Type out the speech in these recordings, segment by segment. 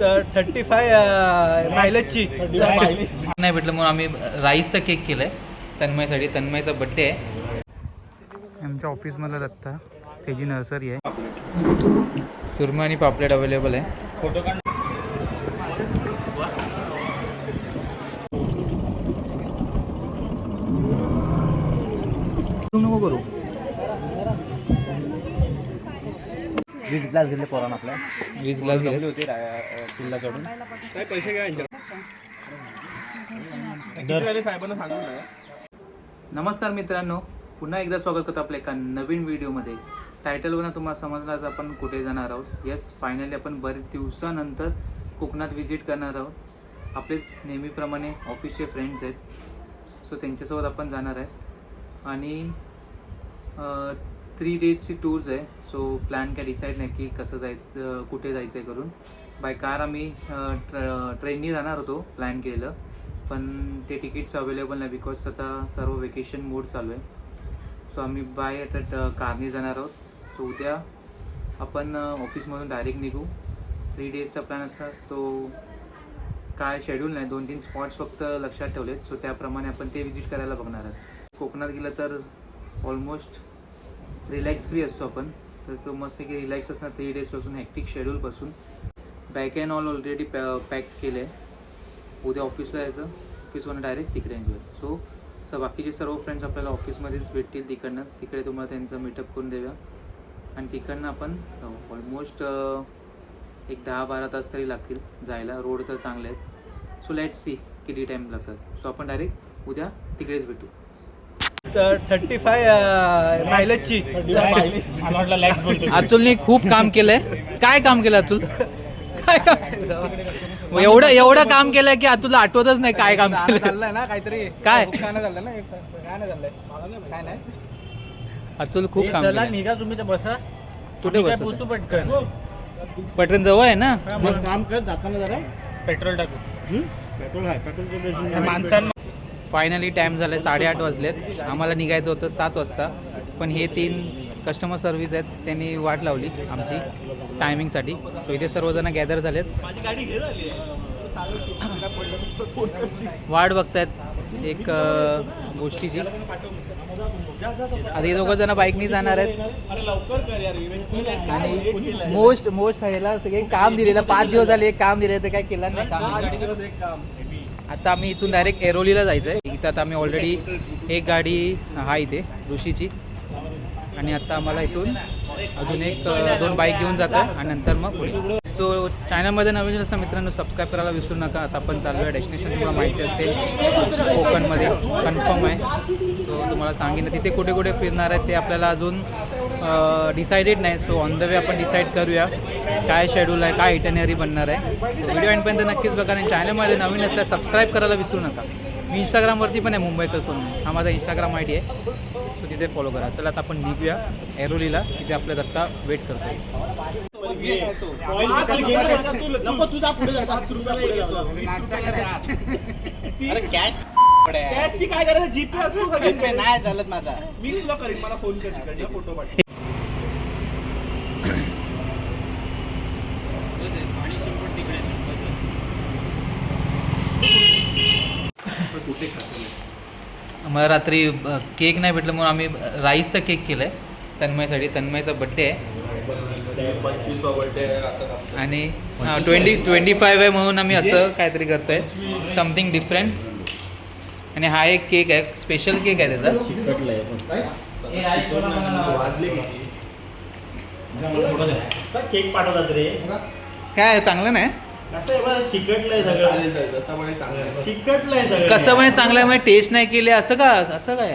Thirty five मायलेजची नाही भेटलं म्हणून आम्ही राईसचा केक केला आहे तन्मयसाठी तन्मयचा बड्डे आहे. आमच्या ऑफिसमधला दत्ता त्याची नर्सरी आहे. सुरमा आणि पापलेट अवेलेबल आहे. नको करू वीस ग्लास घेतले पोरान आपल्या वीस ग्लास गेले होते किल्ला चढून. काय पैसे साहेबांना सांगून नमस्कार मित्रांनो पुन्हा एकदा स्वागत करतो आपल्या एका नवीन व्हिडिओमध्ये. टायटलवरून तुम्हाला समजलं आज आपण कुठे जाणार आहोत. येस फायनली आपण बरेच दिवसानंतर कोकणात व्हिजिट करणार आहोत. आपलेच नेहमीप्रमाणे ऑफिसचे फ्रेंड्स आहेत. सो त्यांच्यासोबत आपण जाणार आहे आणि थ्री डेजची टूर्स आहे. सो प्लॅन काय डिसाईड नाही की कसं जायचं कुठे जायचं आहे करून. बाय कार आम्ही ट्र ट्रेननी जाणार होतो प्लॅन केलेलं. पण ते तिकीट्स अवेलेबल नाही बिकॉज आता सर्व वेकेशन मोड चालू आहे. सो आम्ही बाय आता कारने जाणार आहोत. सो उद्या आपण ऑफिसमधून डायरेक्ट निघू. थ्री डेजचा प्लॅन असता तो काय शेड्यूल नाही. दोन तीन स्पॉट्स फक्त लक्षात ठेवलेत. सो त्याप्रमाणे आपण ते विजिट करायला बघणार आहोत. कोकणात गेलं तर ऑलमोस्ट रिलॅक्स फ्री असतो आपण. तर तो मस्त की रिलॅक्स असणार थ्री डेजपासून हॅक्टिक शेड्यूलपासून बॅक अँड ऑल ऑलरेडी पॅ पॅक केलं आहे उद्या ऑफिसला यायचं. ऑफिसवरून डायरेक्ट तिकडे एन्जॉय सो सर बाकीचे सर्व फ्रेंड्स आपल्याला ऑफिसमध्येच भेटतील तिकडनं. तिकडे तुम्हाला त्यांचं मीटअप करून देऊया. आणि तिकडनं आपण ऑलमोस्ट एक दहा बारा तास तरी लागतील जायला. रोड तर चांगले आहेत. सो लेट सी किती टाईम लागतात. सो आपण डायरेक्ट उद्या तिकडेच भेटू. थर्टी फाय मायलेजची अतुलने खूप काम केलंय. काय काम केलं अतुल? एवढं एवढं काम केलंय की अतुलला आठवतच नाही काय काम केलं ना काहीतरी. काय? गाणं चाललंय ना काय नाही चाललंय. काय नाही. अतुल खूप काम चला. निघा तुम्ही तर बसा. कुठे काय बस पटकन? पटकन जवळ आहे ना? मग काम कर जाताना जरा. पेट्रोल टाकू. पेट्रोल आहे पेट्रोल माणसांना फायनली टाइम झालाय साडेआठ वाजलेत. आम्हाला निघायचं होतं सात वाजता. पण हे तीन कस्टमर सर्व्हिस आहेत त्यांनी वाट लावली आमची टायमिंगसाठी सो इथे सर्वजण गॅदर झालेत. वाट बघतायत एक गोष्टीची. आता हे दोघं जण बाईकनी जाणार आहेत. आणि मोस्ट मोस्ट ह्याला सगळे काम दिलेलं पाच दिवस झाले एक काम दिले तर काय केलं नाही. काम. आता आम्ही इथून डायरेक्ट एरोलीला जायचं आहे इथं आता आम्ही ऑलरेडी एक गाडी हा इथे ऋषीची. आणि आता आम्हाला इथून अजून एक दोन बाईक घेऊन जातो आणि नंतर मग पुढे. सो चॅनलमध्ये नवीन असं मित्रांनो सबस्क्राईब करायला विसरू नका. आता आपण चालू आहे डेस्टिनेशन तुम्हाला माहिती असेल कोकणमध्ये कन्फर्म आहे. सो तुम्हाला सांगेन तिथे कुठे कुठे फिरणार आहे ते आपल्याला अजून डिसाइडेड नाही. सो ऑन द वे आपण डिसाईड करूया. काय शेड्यूल आहे काय इटनरी बनणार आहे. व्हिडिओ एंडपर्यंत नक्कीच बघा आणि चॅनलमध्ये नवीन असल्यास सबस्क्राईब करायला विसरू नका. मी इंस्टाग्रामवरती पण आहे मुंबईकर करून हा माझा इंस्टाग्राम आय डी आहे. सो तिथे फॉलो करा. चला आता आपण निघूया एरोलीला तिथे आपल्या दत्ता वेट करतो कॅश कॅशची काय करायचं जीपे असो जीपे नाही चालत माझा. मी तुला करीन. मला फोन कर. तिकडे फोटो पाठव. मला रात्री केक नाही भेटलं म्हणून आम्ही राईसचा केक केला आहे तन्मयसाठी तन्मयचा बड्डे आहे. आणि ट्वेंटी ट्वेंटी फाईव्ह आहे म्हणून आम्ही असं काहीतरी करतोय. समथिंग डिफरंट आणि हा एक केक आहे स्पेशल केक आहे त्याचा. केक पाठवतात रे काय चांगलं नाही? कसं आहे बरं चिकटलंय सगळं. चिकटलंय सगळं. कसं म्हणे चांगलं म्हणजे टेस्ट नाही केले असं का? असं काय?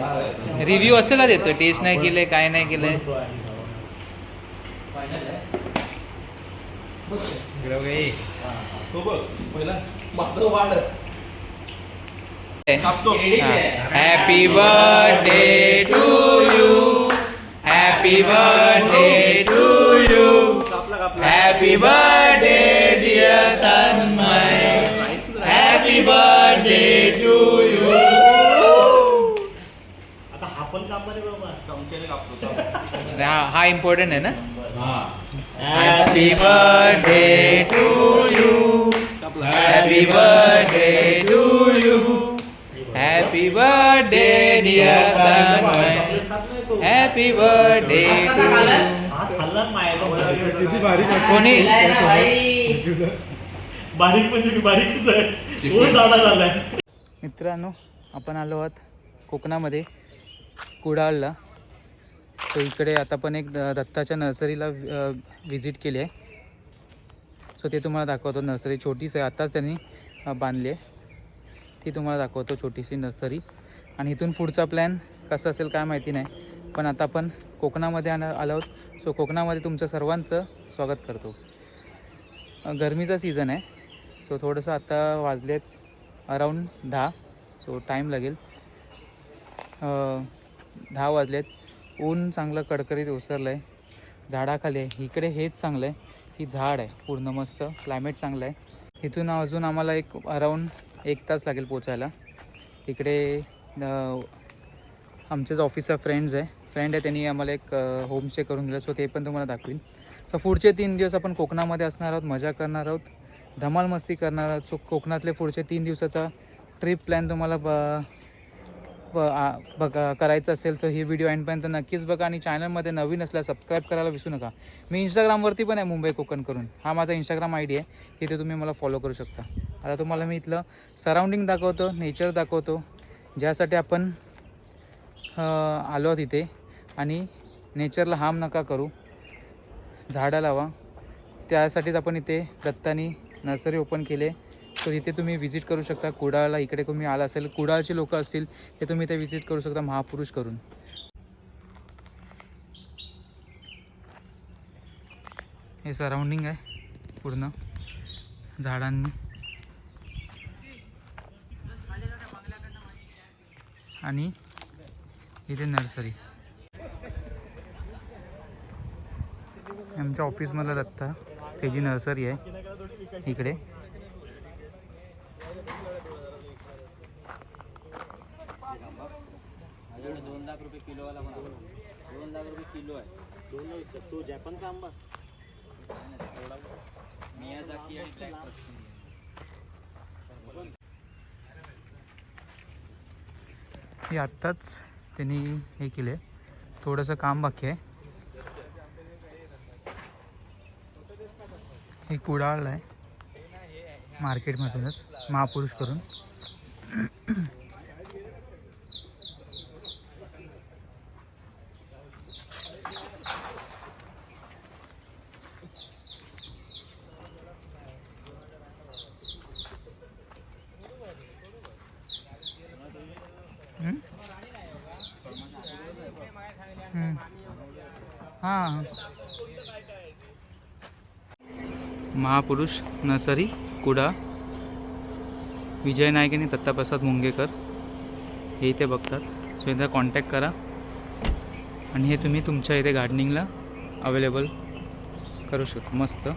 रिव्ह्यू असं का देतो? टेस्ट नाही केलंय काय नाही केलंय? Happy birthday to you happy birthday to you happy birthday birthday to you आता हा पण कापा रे बाबा. हा हा इम्पॉर्टंट आहे ना? Happy birthday to you happy birthday to you happy birthday dear happy birthday to आज खाल्ला माया किती बारीक आहे. कोणी? बारीक म्हणजे बारीकच आहे. मित्रांनो आपण आलो आहोत कोकणामध्ये कुडाळला. सो इकडे आता पण एक दत्ताच्या नर्सरीला व्हिजिट केली आहे. सो ते तुम्हाला दाखवतो. नर्सरी छोटीच आहे. आत्ताच त्यांनी बांधली आहे. ती तुम्हाला दाखवतो छोटीशी नर्सरी. आणि इथून पुढचा प्लॅन कसा असेल काय माहिती नाही. पण आता आपण कोकणामध्ये आण आलो आहोत. सो कोकणामध्ये तुमचं सर्वांचं स्वागत करतो. गरमीचा सीझन आहे. सो थोडंसं आत्ता वाजलेत अराऊंड दहा. सो टाईम लागेल. दहा वाजलेत. ऊन चांगलं कडकडीत ओसरलं आहे झाडाखाली आहे. इकडे हेच चांगलं आहे की झाड आहे. पूर्ण मस्त. क्लायमेट चांगलं आहे इथून अजून आम्हाला एक अराऊंड एक तास लागेल पोचायला. तिकडे आमचेच ऑफिसचा फ्रेंड्स आहे. फ्रेंड आहे त्यांनी आम्हाला एक होमस्टे करून दिलं. सो ते पण तुम्हाला दाखवीन. सो पुढचे तीन दिवस आपण कोकणामध्ये असणार आहोत. मजा करणार आहोत. धमाल मस्ती करणार चो कोकणातले पुढचे तीन दिवसाचा ट्रिप प्लॅन तुम्हाला ब ब बघा करायचं असेल तर ही व्हिडिओ एंडपर्यंत नक्कीच बघा आणि चॅनलमध्ये नवीन असल्यास सबस्क्राईब करायला विसरू नका. मी इंस्टाग्रामवरती पण आहे मुंबई कोकण करून. हा माझा इंस्टाग्राम आय डी आहे. तिथे तुम्ही मला फॉलो करू शकता. आता तुम्हाला मी इथलं सराउंडिंग दाखवतो नेचर दाखवतो ज्यासाठी आपण आलो आहोत आणि नेचरला हार्म नका करू. झाडं लावा. त्यासाठीच आपण इथे दत्तानी नर्सरी ओपन केले तर इथे तुम्ही व्हिजिट करू शकता. कुडाळला इकडे तुम्ही आला असेल कुडाळचे लोक असतील ते तुम्ही इथे व्हिजिट करू शकता महापुरुष करून. हे सराउंडिंग आहे पूर्ण झाडांनी. आणि इथे नर्सरी. आमच्या ऑफिसमधला दत्ता त्याची नर्सरी आहे. इकडे. दोन लाख रुपये किलोवाला पण आहे. दोन लाख रुपये किलो आहे. तो जपानचा आंबा. मियाजाकी आणि ब्लॅक. हे आत्ताच त्यांनी हे केलं. आहे थोडंसं काम बाकी आहे. हे कुडाळला आहे. मार्केटमधूनच महापुरुष करून. हां. महापुरुष नर्सरी. कुडा विजय नाईक आणि दत्ताप्रसाद मुंगेकर. हे इथे बघतात. सो एकदा कॉन्टॅक्ट करा. आणि हे तुम्ही तुमच्या इथे गार्डनिंगला अवेलेबल करू शकता. मस्त.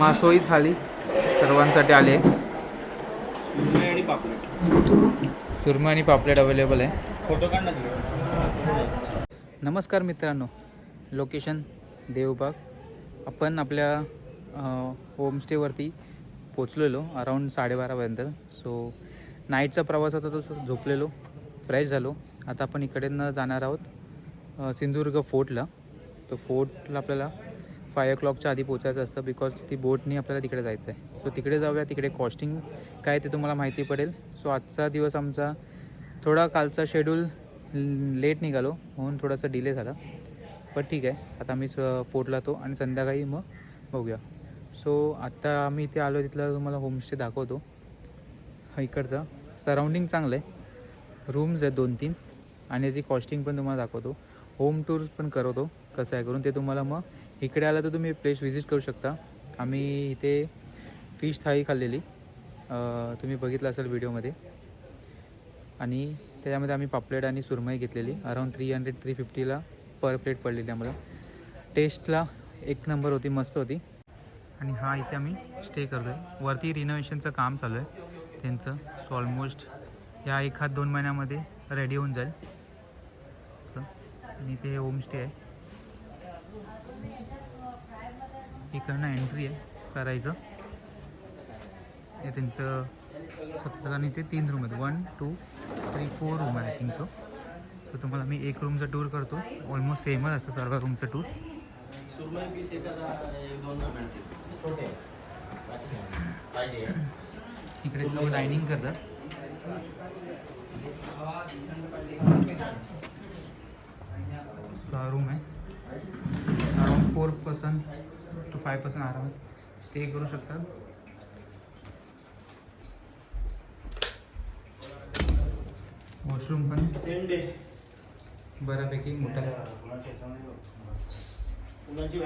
मासोळी थाळी सर्वांसाठी आले सुरमई आणि पापलेट. सुरमई आणि पापलेट अवेलेबल आहे. फोटो काढ ना तुझे. नमस्कार मित्रांनो लोकेशन देवबाग. आपण आपल्या होमस्टेवरती पोचलेलो अराऊंड साडेबारापर्यंत सो नाईटचा प्रवास होता तो झोपलेलो फ्रेश झालो. आता आपण इकडनं जाणार आहोत सिंधुदुर्ग फोर्टला. तो फोर्टला आपल्याला फाय ओ क्लॉकच्या आधी पोचायचं असतं बिकॉज ती बोटनी आपल्याला तिकडे जायचं आहे सो तिकडे जाऊया तिकडे कॉस्टिंग काय ते तुम्हाला माहिती पडेल. सो आजचा दिवस आमचा थोडा कालचा शेड्यूल लेट निघालो म्हणून थोडासा डिले झाला. पण ठीक आहे आता आम्ही स- फोटला तो आणि संध्याकाळी मग बघूया. सो आत्ता आम्ही इथे आलो तिथलं तुम्हाला होमस्टे दाखवतो. इकडचा. सराउंडिंग चांगलं आहे. रूम्स आहेत दोन तीन. आणि याची कॉस्टिंग पण तुम्हाला दाखवतो. होम टूर पण करवतो. कसं आहे करून ते तुम्हाला मग इकडे आलं तर तुम्ही प्लेस व्हिजिट करू शकता. आम्ही इथे फिश थाळी खाल्लेली. तुम्ही बघितलं असेल व्हिडिओमध्ये. आणि त्याच्यामध्ये आम्ही पापलेट आणि सुरमई घेतलेली. अराऊंड थ्री हंड्रेड थ्री फिफ्टीला पर प्लेट पडलेली आम्हाला. टेस्टला एक नंबर होती मस्त होती. आणि हा इथे आम्ही स्टे करतो आहे वरती रिनोव्हेशनचं काम चालू आहे. त्यांचं सो ऑलमोस्ट या एखाद दोन महिन्यामध्ये रेडी होऊन जाईल. असं. आणि इथे होमस्टे आहे. इकडनं एंट्री आहे करायचं. हे त्यांचं स्वतःचं कारण इथे तीन रूम आहेत. One two three four room आहे आय थिंक सो सो तुम्हाला मी एक रूमचा टूर करतो. ऑलमोस्ट सेमच असतं सर्व रूमचं टूर इकडे लोक डायनिंग करतात हा रूम आहे. Around four person five person आरामात. स्टे करू शकतात वॉशरूम पण बऱ्यापैकी मोठा. उन्हाची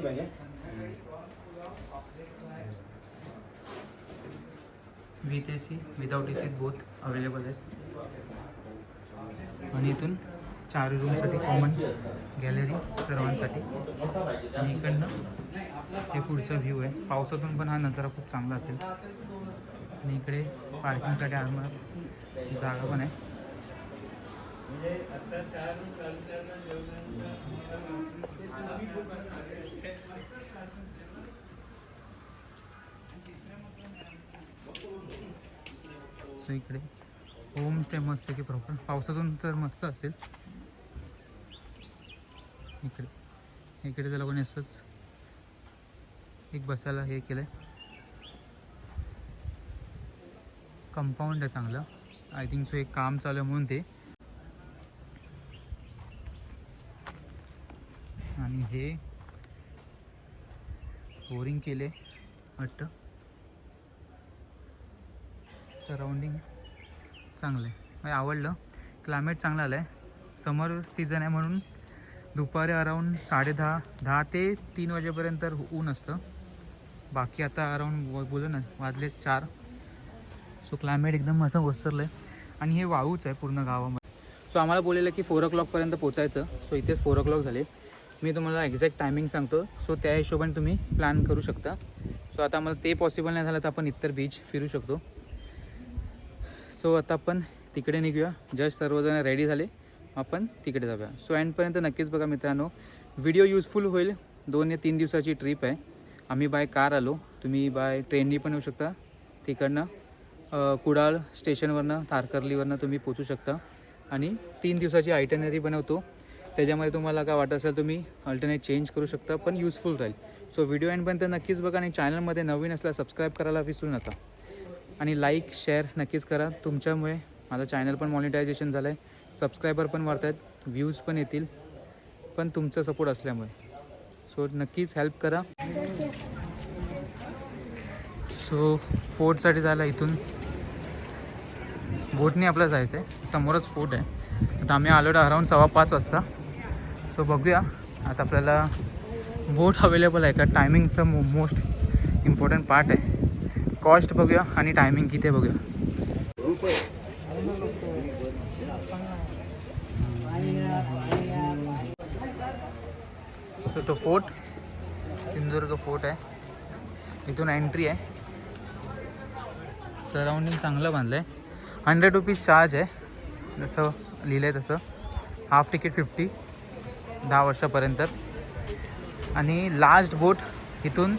बॅग आहे? With A C without A C both available आहेत. आणि इथून? चार रूमसाठी कॉमन गॅलरी सर्वांसाठी. आणि इकडनं हे पुढचा व्ह्यू आहे. पावसातून पण हा नजारा खूप चांगला असेल. आणि इकडे पार्किंगसाठी आम्हाला जागा पण आहे. सो इकडे होम स्टे मस्त आहे की प्रॉपर पावसातून तर मस्त असेल. इकडे. इकडे त्या लोकांनी असंच एक बसायला हे केलं आहे कंपाऊंड आहे चांगलं. आय थिंक सो एक काम चालू आहे म्हणून ते. आणि हे बोरिंग केले वाटतं. सराउंडिंग म्हणजे चांगलं आहे मला आवडलं. क्लायमेट चांगलं आलं आहे समर सीझन आहे म्हणून दुपारी अराऊंड साडेदहा दहा ते तीन वाजेपर्यंत ऊन असतं. बाकी आता अराऊंड बोलू ना वाजले चार. सो क्लायमेट एकदम असं ओसरलं आहे आणि हे वाळूच आहे पूर्ण गावामध्ये. सो आम्हाला बोललेलं की फोर ओ क्लॉकपर्यंत पोचायचं. सो इथेच फोर ओ क्लॉक झाले. मी तुम्हाला एक्झॅक्ट टायमिंग सांगतो. सो त्या हिशोबाने तुम्ही प्लॅन करू शकता. सो आता आम्हाला ते पॉसिबल नाही झालं तर आपण इतर बीच फिरू शकतो. सो आता आपण तिकडे निघूया. जस्ट सर्वजण रेडी झाले. आपण तिकडे जाऊया. सो एंडपर्यंत नक्कीच बघा मित्रांनो व्हिडिओ यूजफुल होईल. दोन या तीन दिवसाची ट्रिप आहे. आम्ही बाय कार आलो. तुम्ही बाय ट्रेननी पण येऊ शकता. तिकडनं कुडाळ स्टेशनवरनं तारकर्लीवरनं तुम्ही पोचू शकता. आणि तीन दिवसाची आयटनरी बनवतो. त्याच्यामध्ये तुम्हाला काय वाटत असेल तुम्ही अल्टरनेट चेंज करू शकता पण युजफुल राहील. सो व्हिडिओ एंडपर्यंत नक्कीच बघा आणि चॅनलमध्ये नवीन असल्या सबस्क्राईब करायला विसरू नका. आणि लाईक शेअर नक्कीच करा. तुमच्यामुळे माझं चॅनल पण मॉनिटायझेशन झालं आहे सबस्क्रायबर पण वाढत आहेत व्ह्यूज पण येतील पण तुमचा सपोर्ट असल्यामुळे. सो नक्कीच हेल्प करा. सो फोर्टसाठी जायला इथून बोटने आपल्याला जायचं आहे समोरच फोर्ट आहे. आता आम्ही आलो अराऊंड सव्वा पाच वाजता. सो बघूया. आता आपल्याला बोट अवेलेबल आहे का? टायमिंगचं मो मोस्ट इम्पॉर्टंट पार्ट आहे. कॉस्ट बघूया आणि टायमिंग किती आहे बघूया. तो फोर्ट सिंधुदुर्ग फोर्ट आहे. इथून एंट्री आहे. सराउंडिंग चांगलं बांधलं आहे हंड्रेड रुपीज चार्ज आहे. जसं लिहिलं आहे तसं. हाफ तिकीट फिफ्टी दहा वर्षापर्यंत. आणि लास्ट बोट इथून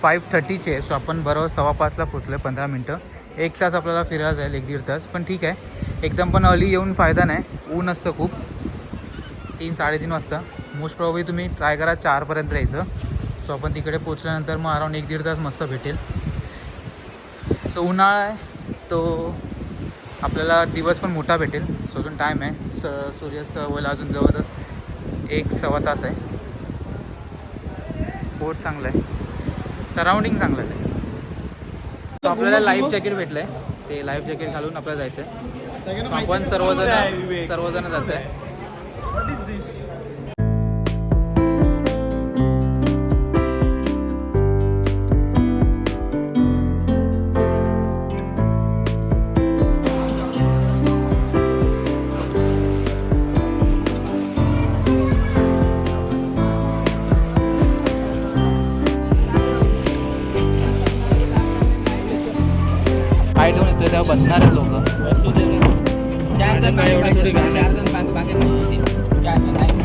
फाईव्ह थर्टीची आहे. सो आपण बरोबर सव्वा पाचला पोचलो आहे पंधरा मिनटं. एक तास आपल्याला फिरायला जाईल एक दीड तास. पण ठीक आहे. एकदम पण अली येऊन फायदा नाही. ऊन असतं खूप. तीन साडेतीन वाजता. मोस्ट प्रॉब्ली तुम्ही ट्राय करा चारपर्यंत यायचं. सो आपण तिकडे पोचल्यानंतर मग अराऊंड एक दीड तास मस्त भेटेल. सो उन्हाळा आहे तो आपल्याला दिवस पण मोठा भेटेल. सो अजून टाईम आहे. स सूर्यास्त व्हायला अजून जवळजवळ एक सव्वा तास आहे. फोर्ट चांगलं आहे. सराउंडिंग चांगलं आहे. सो आपल्याला लाईफ जॅकेट भेटलं आहे ते लाईफ जॅकेट घालून आपल्याला जायचं आहे आपण सर्वजण सर्वजण जात आहे साईड होऊन येतोय तेव्हा बसणार आहेत लोक चार जण चार जण बाकी चार जण नाही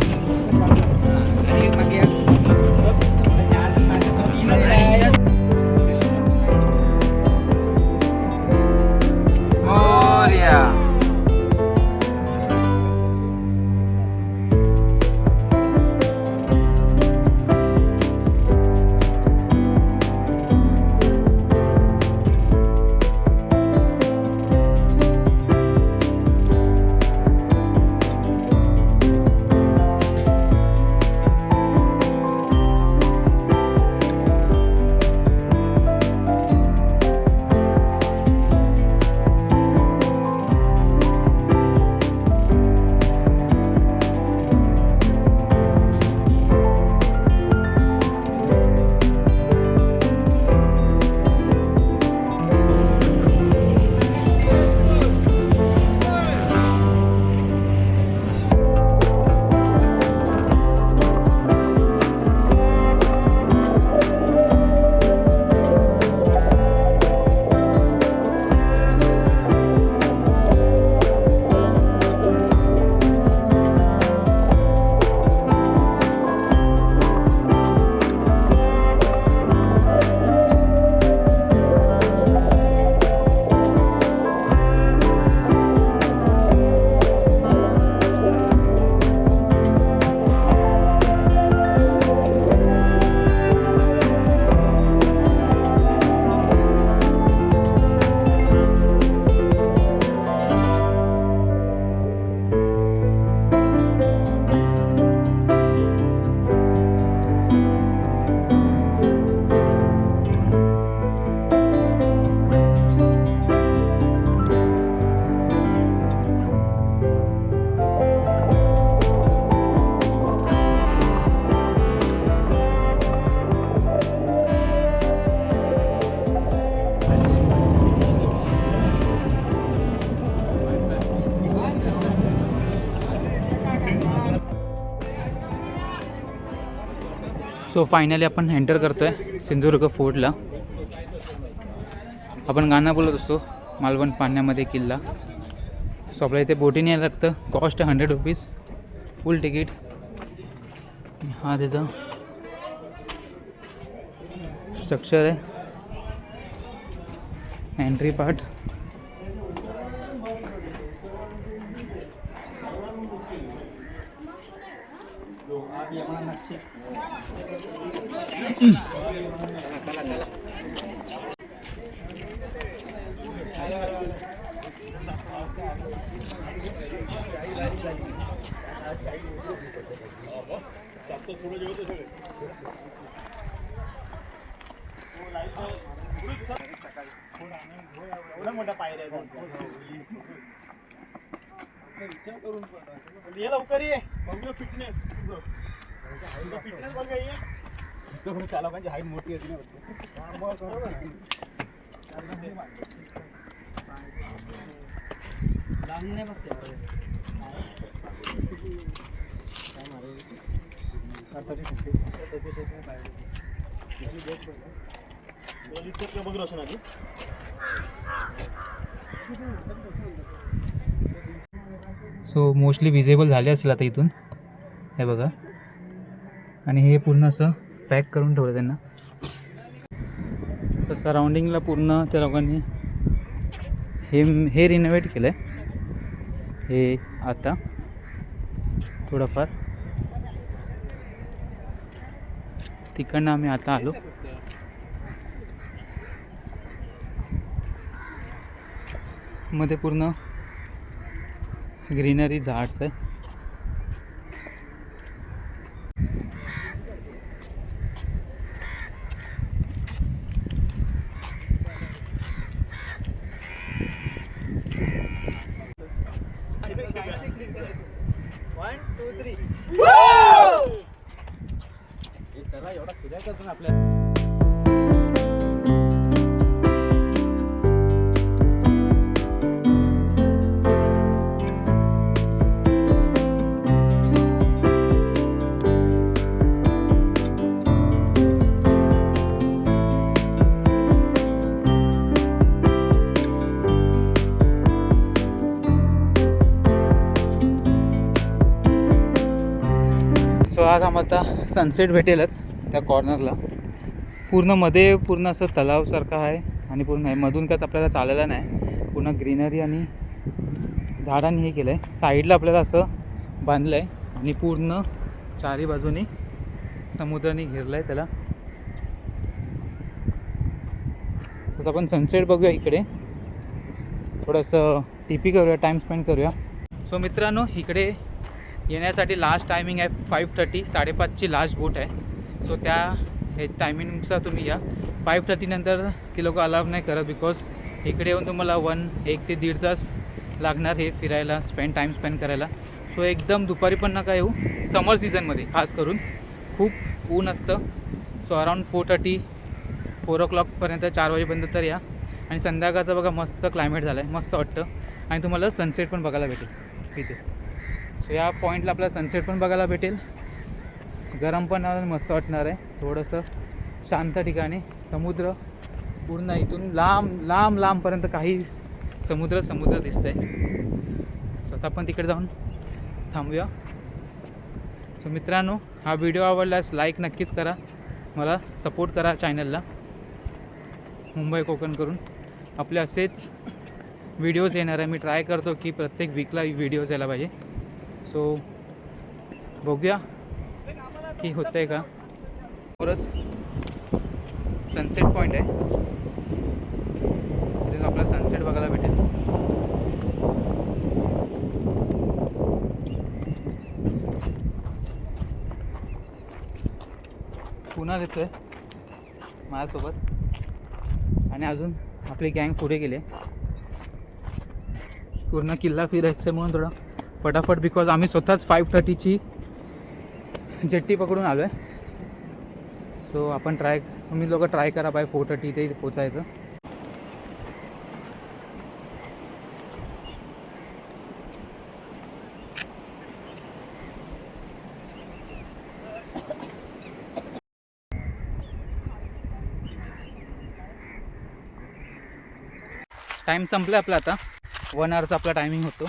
सो फायनली आपण एंटर आहे सिंधुदुर्ग फोर्टला आपण गाणं बोलत असतो मालवण पाण्यामध्ये किल्ला. सो आपल्या इथे बोटीने यायला लागतं. Cost hundred rupees full ticket हा त्याचा स्ट्रक्चर आहे. एंट्री पार्ट एवढा मोठा पायऱ्या ये लवकर ये बघूया फिटनेस फिटनेस बघा ये चालकांची हाईट मोठी होती बघ रोशन आधी. सो मोस्टली विजेबल झाले असेल आता इथून. हे बघा. आणि हे पूर्ण असं पॅक करून ठेवलं त्यांना. तर सराउंडिंगला पूर्ण त्या लोकांनी हे हे रिनोव्हेट केलं आहे हे आता थोडंफार. तिकडनं आम्ही आता आलो. मध्ये पूर्ण ग्रीनरी झाड्स आहे. आज आम्हाला सनसेट भेटेलच त्या कॉर्नरला पूर्णमध्ये पूर्ण असं तलावसारखं आहे आणि पूर्ण आहे मधून काच आपल्याला चालायला नाही. पूर्ण ग्रीनरी आणि झाडांनी हे केलं आहे साईडला आपल्याला असं बांधलं आहे आणि पूर्ण चारी बाजूनी समुद्राने घेरलं आहे त्याला. सो आपण सनसेट बघूया इकडे. थोडंसं टिपी करूया टाईम स्पेंड करूया. सो मित्रांनो इकडे येण्यासाठी लास्ट टायमिंग आहे फाईव्ह थर्टी साडेपाचची लास्ट बोट आहे. सो त्या हे टायमिंगनुसार तुम्ही या. फाईव्ह थर्टीनंतर ती लोक अलाव नाही करत बिकॉज इकडे येऊन तुम्हाला वन एक ते दीड तास लागणार हे फिरायला स्पेंड टाईम स्पेंड करायला. सो एकदम दुपारी पण नका येऊ. समर सीझनमध्ये खास करून. खूप ऊन असतं. So around four thirty four ओ क्लॉकपर्यंत चार वाजेपर्यंत तर या. आणि संध्याकाळचं बघा मस्त क्लायमेट झाला आहे मस्त वाटतं. आणि तुम्हाला सनसेट पण बघायला भेटेल. तिथे सो या पॉईंटला आपल्याला सनसेट पण बघायला भेटेल. गरम पण आहे मस्त वाटणार आहे. थोडंसं शांत ठिकाणी समुद्र पूर्ण इथून लांब लांब लांबपर्यंत काही समुद्र समुद्र दिसतं आहे स्वतः पण तिकडे जाऊन थांबूया. सो मित्रांनो हा व्हिडिओ आवडल्यास लाईक नक्कीच करा. मला सपोर्ट करा चॅनलला मुंबई कोकण करून. आपले असेच व्हिडिओज येणार आहे. मी ट्राय करतो की प्रत्येक वीकला व्हिडिओज यायला पाहिजे. सो बघूया. की होतंय आहे का? बरंच सनसेट पॉईंट आहे. तिथे आपला सनसेट बघायला भेटेल. पुन्हा येतोय माझ्यासोबत. आणि अजून आपली गँग पुढे गेले पूर्ण किल्ला फिरायचं आहे म्हणून थोडं फटाफट बिकॉज आम्ही स्वतःच फाईव्ह थर्टीची जेट्टी पकडून आलो आहे सो आपण ट्राय तुम्ही लोक ट्राय करा बाय फोर थर्टी ते पोचायचं. टाईम संपला आपला आता. वन आवरचा आपला टायमिंग होतो.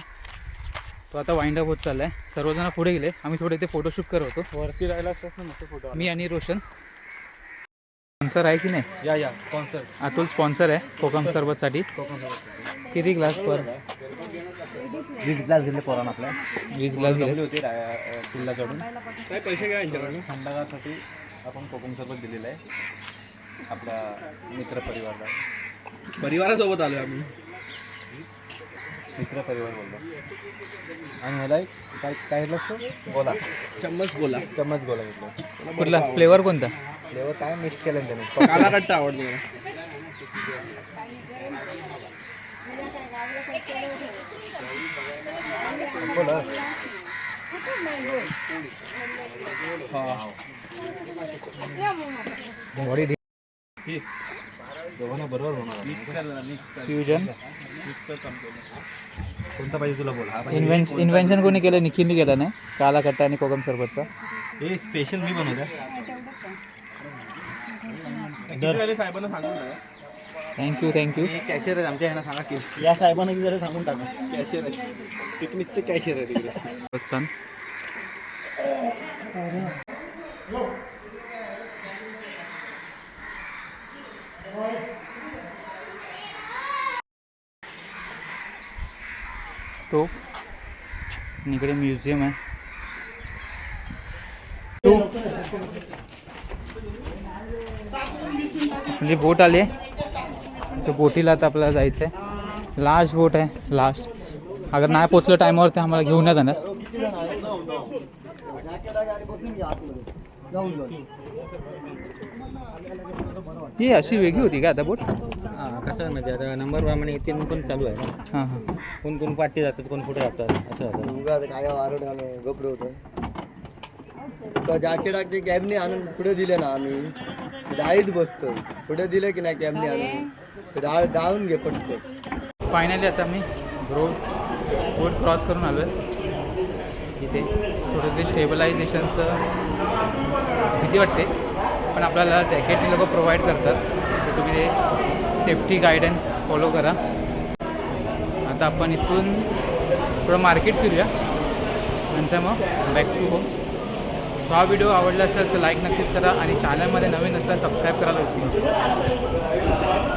तो आता वाइंड अप होत चालला आहे सर्वजण पुढे गेले. आम्ही थोडे ते फोटोशूट करत होतो. वरती राहिला असतात ना मस्त फोटो मी आणि रोशन. स्पॉन्सर आहे की नाही? या या. स्पॉन्सर अतुल स्पॉन्सर आहे कोकम सरबतसाठी. किती ग्लास पर? वीस ग्लास दिले पोरांना आपल्या वीस ग्लास गेले होती किल्ला चढून. काय पैसे काय यांच्याकडनं? थंडगारसाठी आपण कोकम सरबत दिलेलं आहे. आपल्या मित्र परिवारला परिवारासोबत आलो आम्ही. मित्र परिवार बोललो. आणि ह्याला एक काय काय घेतलं असतं गोला. चम्मच बोला चम्मच गोला घेतलं. कुठला? फ्लेवर कोणता? फ्लेवर काय मिक्स केलं त्याने? काला कट्टा आवडतो मला. बोला. बॉडी दोघांना बरोबर होणार फ्युजन कोणता पाहिजे तुला बोल? इन्व्हेन्श इन्व्हेन्शन कोणी केलं निखिलनी केलं नाही काला कट्टा आणि कोकम सरबतचा. हे स्पेशल मी बनवलं साहेबांना सांगून थँक्यू थँक्यू कॅशियर आहे आमच्या ह्याला सांगा की या साहेबांना की जरा सांगून टाका. कॅशियर आहे पिकनिकचे कॅशियर आहे तिकडे तो इकडे म्युझियम आहे. तो आपली बोट आली आहे. बोटीला आता आपल्याला जायचं आहे लास्ट बोट आहे. लास्ट अगर नाही पोचलं टायमावर ते आम्हाला घेऊन नाही जाणार ही अशी वेगळी होती का आता बोट? कसं आहे म्हणजे आता? नंबर प्रमाणे तीन पण चालू आहे. ना हां हां. कोण कोण पाठी जातात कोण कुठे जातात असं जातं काय वारड आलं गोप्र होतं. जाकेटाचे कॅबने आणून पुढे दिले ना आम्ही. डाळीत बसतो. पुढे दिलं की नाही कॅबने आणून? डाळ डाळून घे पटकन. फायनली आता मी रोड रोड क्रॉस करून आलो आहे इथे थोडं ते स्टेबलायझेशनचं भीती वाटते. पण आपल्याला जॅकेट लोक प्रोव्हाइड करतात. तर तुम्ही ते सेफ्टी गायडन्स फॉलो करा. आता आपण इथून थोडं मार्केट फिरूया. नंतर मग बॅक टू होम तो हा व्हिडिओ आवडला असेल तर लाईक नक्कीच करा आणि चॅनलमध्ये नवीन असल्यास सबस्क्राईब करायला विसरू नका.